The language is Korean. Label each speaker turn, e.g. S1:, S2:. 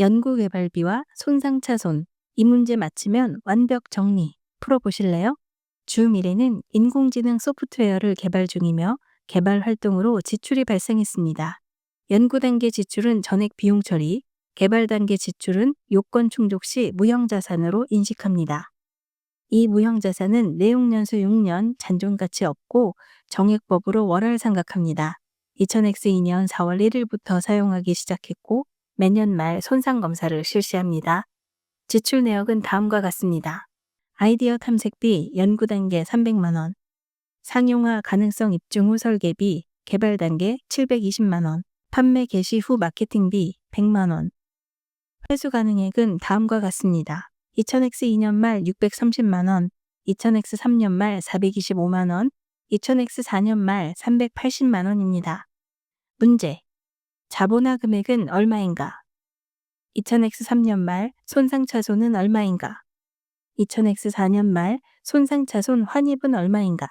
S1: 연구개발비와 손상차손. 이 문제 맞히면 완벽 정리. 풀어보실래요? 주 미래는 인공지능 소프트웨어를 개발 중이며 개발 활동으로 지출이 발생했습니다. 연구 단계 지출은 전액 비용 처리, 개발 단계 지출은 요건 충족 시 무형 자산으로 인식합니다. 이 무형 자산은 내용 연수 6년 잔존 가치 없고 정액법으로 월할 상각합니다. 2000X2년 4월 1일부터 사용하기 시작했고 매년 말 손상 검사를 실시합니다. 지출 내역은 다음과 같습니다. 아이디어 탐색비 연구 단계 300만 원, 상용화 가능성 입증 후 설계비 개발 단계 720만 원, 판매 개시 후 마케팅비 100만 원. 회수 가능액은 다음과 같습니다. 2000X 2년 말 630만 원, 2000X 3년 말 425만 원, 2000X 4년 말 380만 원입니다. 문제. 자본화 금액은 얼마인가? 2000X 3년 말 손상차손은 얼마인가? 2000X 4년 말 손상차손 환입은 얼마인가?